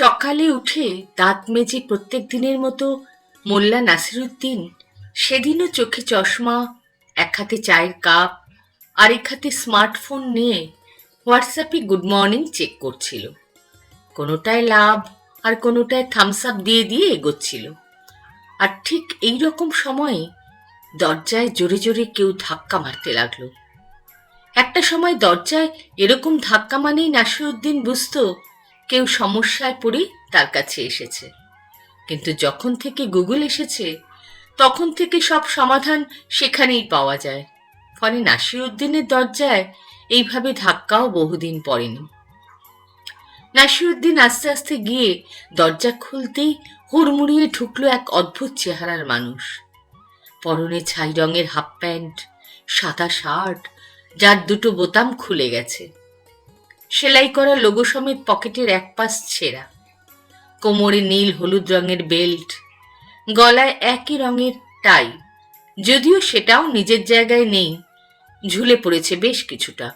সকালে উঠে দাঁত মেজে প্রত্যেক দিনের মতো মোল্লা নাসিরুদ্দিন সেদিনও চোখে চশমা, এক হাতে চায়ের কাপ, আরেক হাতে স্মার্টফোন নিয়ে হোয়াটসঅ্যাপে গুড মর্নিং চেক করছিল। কোনোটায় লাভ আর কোনোটায় থামস আপ দিয়ে দিয়ে এগোচ্ছিল। আর ঠিক এই রকম সময়ে দরজায় জোরে জোরে কেউ ধাক্কা মারতে লাগল। একটা সময় দরজায় এরকম ধাক্কা মানেই নাসিরুদ্দিন বুঝতো কেউ সমস্যায় পড়ে, তার কাছে এসেছে। কিন্তু যখন থেকে গুগল এসেছে, তখন থেকে সব সমাধান সেখানেই পাওয়া যায়। ফলে নাসিরুদ্দিনের দরজায় এইভাবে ধাক্কাও বহুদিন পড়েনি। নাসিরুদ্দিন আস্তে আস্তে গিয়ে দরজা খুলতেই হুড়মুড়িয়ে ঢুকলো এক অদ্ভুত চেহারার মানুষ। পরনে ছাই রঙের হাফ প্যান্ট, সাদা শার্ট, যার দুটো বোতাম খুলে গেছে। সেলাই করা লোগো সমেত পকেটের এক পাশ ছেঁড়া। কোমরে নীল হলুদ রঙের বেল্ট, গলায় একই রঙের টাই। যদিও সেটাও নিজের জায়গায় নেই, ঝুলে পড়েছে বেশ কিছুটা।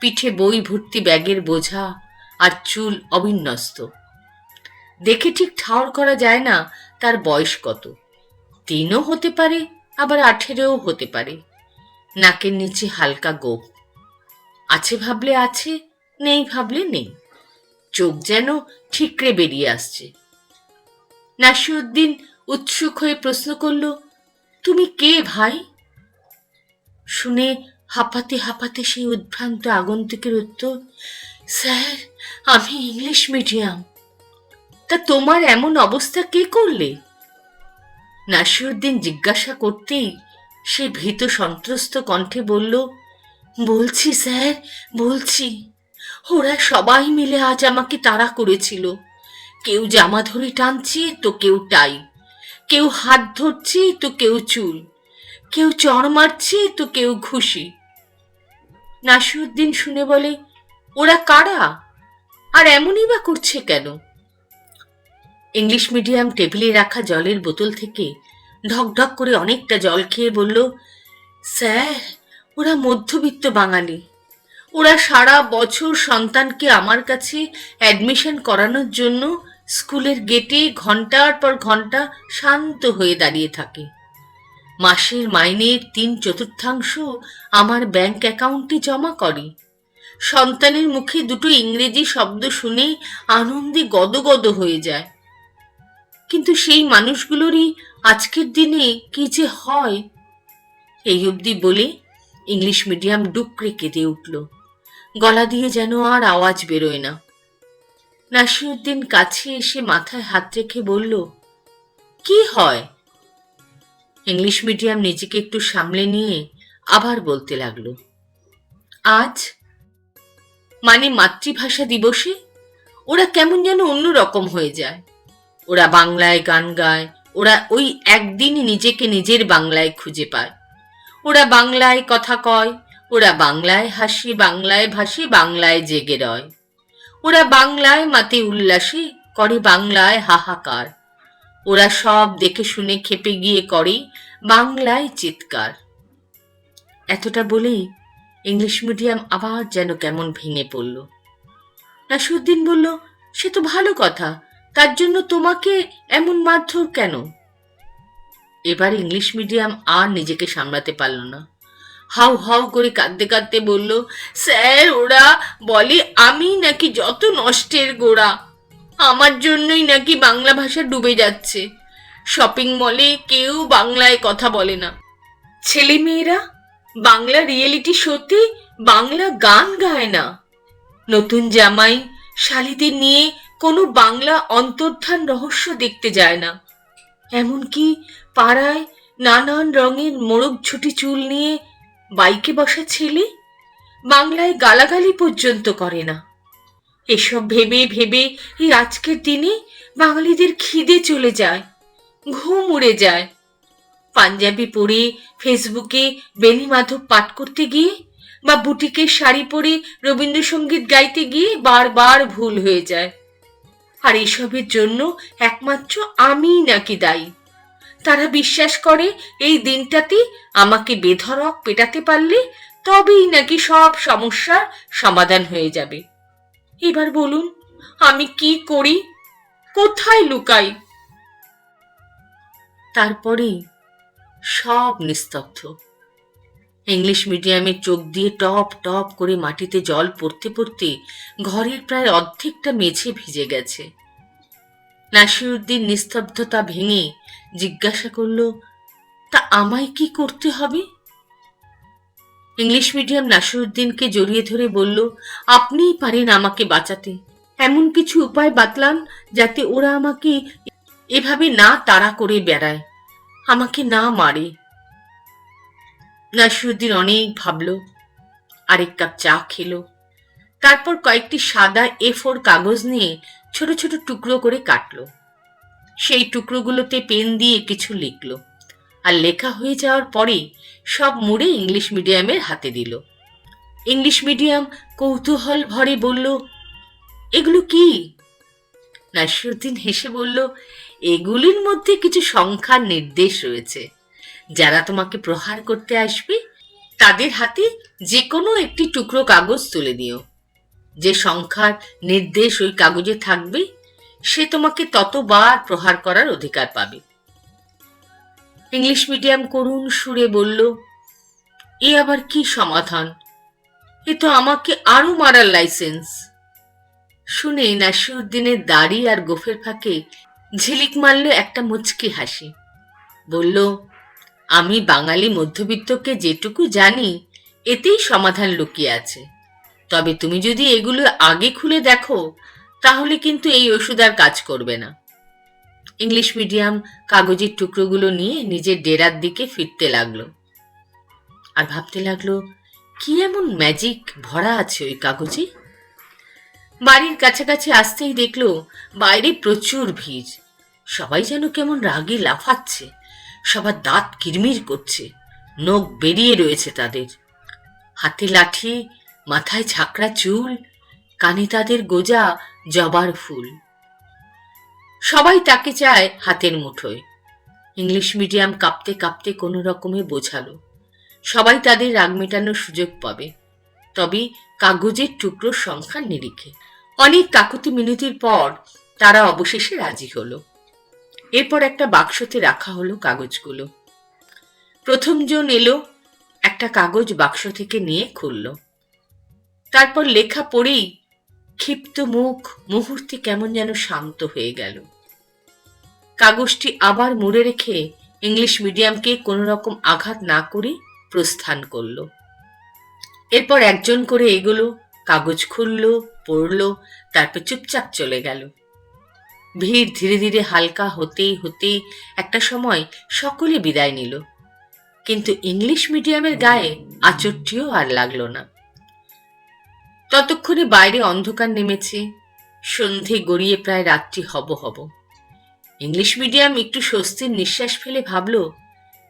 পিঠে বই ভর্তি ব্যাগের বোঝা আর চুল অবিন্যস্ত। দেখে ঠিক ঠাওর করা যায় না তার বয়স কত। তিনও হতে পারে, আবার আঠেরোও হতে পারে। নাকের নিচে হালকা গোপ। আছে ভাবলে আছে নেই ভাবলে নেই। চোখ যেন ঠিকরে বেরিয়ে আসছে। নাসিউদ্দিন উৎসুক হয়ে প্রশ্ন করল, তুমি কে ভাই? শুনে হাঁপাতে হাঁপাতে সেই উদ্ভ্রান্ত আগন্তুকের উত্তর, স্যার, আমি ইংলিশ মিডিয়াম। তা তোমার এমন অবস্থা কে করলে? নাসিউদ্দিন জিজ্ঞাসা করতেই সে ভীত সন্ত্রস্ত কণ্ঠে বলল, বলছি স্যার, বলছি। ওরা সবাই মিলে আজ আমাকে তাড়া করেছিল। কেউ জামা ধরে টানছে, তো কেউ টাই। কেউ হাত ধরছে, তো কেউ চুল। কেউ চড় মারছে, তো কেউ ঘুষি। নাসিরুদ্দিন শুনে বলে, ওরা কারা? আর এমনই বা করছে কেন? ইংলিশ মিডিয়াম টেবিলে রাখা জলের বোতল থেকে ঢকঢক করে অনেকটা জল খেয়ে বলল, স্যার, ওরা মধ্যবিত্ত বাঙালি। ওরা সারা বছর সন্তানকে আমার কাছে অ্যাডমিশন করানোর জন্য স্কুলের গেটে ঘণ্টার পর ঘণ্টা শান্ত হয়ে দাঁড়িয়ে থাকে। মাসের মাইনের তিন চতুর্থাংশ আমার ব্যাংক অ্যাকাউন্টে জমা করে। সন্তানের মুখে দুটো ইংরেজি শব্দ শুনে আনন্দে গদগদ হয়ে যায়। কিন্তু সেই মানুষগুলোরই আজকের দিনে কি যে হয়, এই অবধি বলে ইংলিশ মিডিয়াম ডুকরে কেঁদে উঠল। গলা দিয়ে যেন আর আওয়াজ বেরোয় না। নাসিরুদ্দিন কাছে এসে মাথায় হাত রেখে বলল, কি হয়? ইংলিশ মিডিয়াম নিজেকে একটু সামলে নিয়ে আবার বলতে লাগল, আজ? মানে মাতৃভাষা দিবসে? ওরা কেমন যেন অন্যরকম হয়ে যায়। ওরা বাংলায় গান গায়, ওরা ওই একদিন নিজেকে নিজের বাংলায় খুঁজে পায়। ওরা বাংলায় কথা কয় ওরা বাংলায় হাসি, বাংলায় ভাসি, বাংলায় জেগে রয়। ওরা বাংলায় মাতে উল্লাসে, করে বাংলায় হাহাকার। ওরা সব দেখে শুনে খেপে গিয়ে করে বাংলায় চিৎকার। এতটা বলেই ইংলিশ মিডিয়াম আবার যেন কেমন ভেঙে পড়ল। নাসুদ্দিন বলল, সে তো ভালো কথা, তার জন্য তোমাকে এমন মারধর কেন? এবার ইংলিশ মিডিয়াম আর নিজেকে সামলাতে পারল না। হাউ হাউ করে কাঁদতে কাঁদতে বলল, স্যার, ওরা বলে আমি নাকি যত নষ্টের গোড়া। আমার জন্যই নাকি বাংলা ভাষা ডুবে যাচ্ছে। শপিং মলে কেউ বাংলায় কথা বলে না। ছেলে মেয়েরা বাংলা রিয়েলিটি শোতে বাংলা গান গায় না। নতুন জামাই শালিদের নিয়ে কোনো বাংলা অন্তর্ধান রহস্য দেখতে যায় না। এমনকি পাড়ায় নানান রঙের মোড়ক ছুটি চুল নিয়ে বাইকে বসা ছেলে? বাংলায় গালাগালি পর্যন্ত করে না। এসব ভেবে ভেবে এই আজকের দিনে বাঙালিদের খিদে চলে যায়, ঘুম উড়ে যায়। পাঞ্জাবি পরে ফেসবুকে বেনি মাধব পাঠ করতে গিয়ে বা বুটিকের শাড়ি পরে রবীন্দ্রসঙ্গীত গাইতে গিয়ে বারবার ভুল হয়ে যায়। আর এসবের জন্য একমাত্র আমিই নাকি দায়ী। তারা বিশ্বাস করে, এই দিনটাতে আমাকে বেধরক পেটাতে পারলে তবেই নাকি সব সমস্যার সমাধান হয়ে যাবে। এবার বলুন, আমি কি করি? কোথায় লুকাই? তারপরেই সব নিস্তব্ধ। ইংলিশ মিডিয়ামে চোখ দিয়ে টপ টপ করে মাটিতে জল পড়তে পড়তে ঘরের প্রায় অর্ধেকটা মেঝে ভিজে গেছে। নাসিরুদ্দিন নিস্তব্ধতা ভেঙে জিজ্ঞাসা করল, তা আমায় কি করতে হবে? ইংলিশ মিডিয়াম নাসিরুদ্দিনকে জড়িয়ে ধরে বলল, আপনিই পারেন আমাকে বাঁচাতে। এমন কিছু উপায় বাতলান যাতে ওরা আমাকে এভাবে না তাড়া করে বেড়ায়। আমাকে না মারে। নাসিরুদ্দিন অনেক ভাবল, আরেক কাপ চা খেলো। তারপর কয়েকটি সাদা এ ফোর কাগজ নিয়ে ছোট ছোট টুকরো করে কাটলো। সেই টুকরোগুলোতে পেন দিয়ে কিছু লিখলো। আর লেখা হয়ে যাওয়ার পরে সব মুড়ে ইংলিশ মিডিয়ামের হাতে দিল। ইংলিশ মিডিয়াম কৌতূহল ভরে বলল, এগুলো কি? নাসিরুদ্দিন হেসে বলল, এগুলির মধ্যে কিছু সংখ্যার নির্দেশ রয়েছে। যারা তোমাকে প্রহার করতে আসবে, তাদের হাতে যে কোনো একটি টুকরো কাগজ তুলে দিও যে সংখ্যার নির্দেশ ওই কাগজে থাকবে, সে তোমাকে ততবার প্রহার করার অধিকার পাবে। ইংলিশ মিডিয়াম করুণ সুরে বলল, এ আবার কি সমাধান? এ তো আমাকে আরও মারার লাইসেন্স। শুনে নাসিরুদ্দিনের দাড়ি আর গোফের ফাঁকে ঝিলিক মারল একটা মুচকি হাসি। বলল, আমি বাঙালি মধ্যবিত্তকে যেটুকু জানি, এতেই সমাধান লুকিয়ে আছে। তবে তুমি যদি এগুলো আগে খুলে দেখো, তাহলে কিন্তু এই ওষুধ আর কাজ করবে না। ইংলিশ মিডিয়াম কাগজের টুকরোগুলো নিয়ে নিজের ডেরার দিকে ফিরতে লাগল। আর ভাবতে লাগল, কি এমন ম্যাজিক ভরা আছে ওই কাগজে? বাড়ির কাছাকাছি আসতেই দেখল, বাইরে প্রচুর ভিড়। সবাই যেন কেমন রাগে লাফাচ্ছে, সবার দাঁত কিরমির করছে, নখ বেরিয়ে রয়েছে তাদের। হাতে লাঠি মাথায় ছাকড়া চুল, কানে তাদের গোজা জবার ফুল। সবাই তাকে চায় হাতের মুঠোয়। ইংলিশ মিডিয়াম কাঁপতে কাঁপতে কোনো রকমে বোঝালো। সবাই তাদের রাগ মেটানোর সুযোগ পাবে। তবে কাগজের টুকরোর সংখ্যার নিরিখে। অনেক কাকুতি মিনতির পর তারা অবশেষে রাজি হলো। এরপর একটা বাক্সতে রাখা হলো কাগজগুলো। প্রথমজন এলো, একটা কাগজ বাক্স থেকে নিয়ে খুলল। তারপর লেখা পড়েই ক্ষিপ্ত মুখ, মুহূর্তে কেমন যেন শান্ত হয়ে গেল। কাগজটি আবার মুড়ে রেখে ইংলিশ মিডিয়ামকে কোনো রকম আঘাত না করে প্রস্থান করল। এরপর একজন করে এগুলো, কাগজ খুলল, পড়ল, তারপর চুপচাপ চলে গেল। ভিড় ধীরে ধীরে হালকা হতেই হতেই একটা সময় সকলে বিদায় নিল। কিন্তু ইংলিশ মিডিয়ামের গায়ে আচরটিও আর লাগল না। ততক্ষণে বাইরে অন্ধকার নেমেছে। সন্ধে গড়িয়ে প্রায় রাত্রি হব হব। ইংলিশ মিডিয়াম একটু স্বস্তির নিঃশ্বাস ফেলে ভাবল,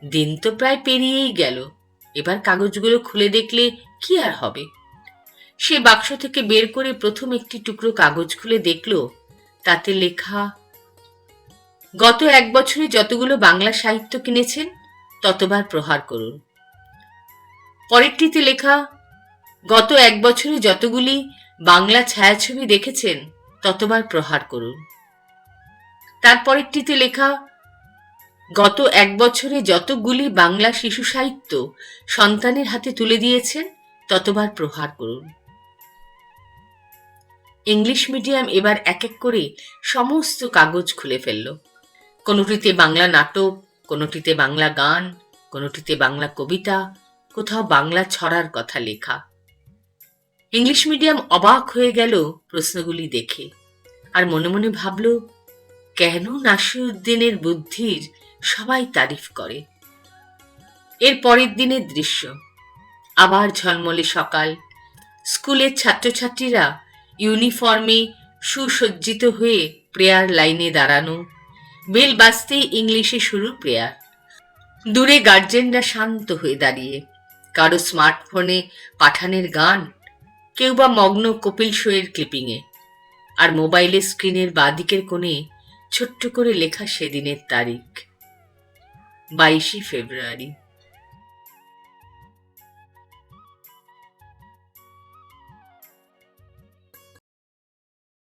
দিন তো প্রায় পেরিয়েই গেল। এবার কাগজগুলো খুলে দেখলে কি আর হবে? সে বাক্স থেকে বের করে প্রথম একটি টুকরো কাগজ খুলে দেখল, তাতে লেখা, গত এক বছরে যতগুলো বাংলা সাহিত্য কিনেছেন, ততবার প্রহার করুন। পরেরটিতে লেখা গত এক বছরে যতগুলি বাংলা ছায়াছবি দেখেছেন, ততবার প্রহার করুন। তারপরেরটিতে লেখা, গত এক বছরে যতগুলি বাংলা শিশু সাহিত্য সন্তানের হাতে তুলে দিয়েছেন, ততবার প্রহার করুন। ইংলিশ মিডিয়াম এবার এক এক করে সমস্ত কাগজ খুলে ফেলল। কোনোটিতে বাংলা নাটক, কোনোটিতে বাংলা গান, কোনোটিতে বাংলা কবিতা, কোথাও বাংলা ছড়ার কথা লেখা। ইংলিশ মিডিয়াম অবাক হয়ে গেল প্রশ্নগুলি দেখে। আর মনে মনে ভাবল, কেন নাসিরুদ্দিনের বুদ্ধির সবাই তারিফ করে? এর পরের দিনের দৃশ্য। আবার ঝলমলে সকাল। স্কুলের ছাত্রছাত্রীরা ইউনিফর্মে সুসজ্জিত হয়ে প্রেয়ার লাইনে দাঁড়ানো। বেল বাজতেই ইংলিশে শুরু প্রেয়ার। দূরে গার্জেনরা শান্ত হয়ে দাঁড়িয়ে। কারও স্মার্টফোনে পাঠানের গান কেউ বা মগ্ন কপিল শোয়ের ক্লিপিংয়ে আর মোবাইলের স্ক্রিনের বাঁদিকের কোণে ছোট্ট করে লেখা সেদিনের তারিখ। বাইশে ফেব্রুয়ারি।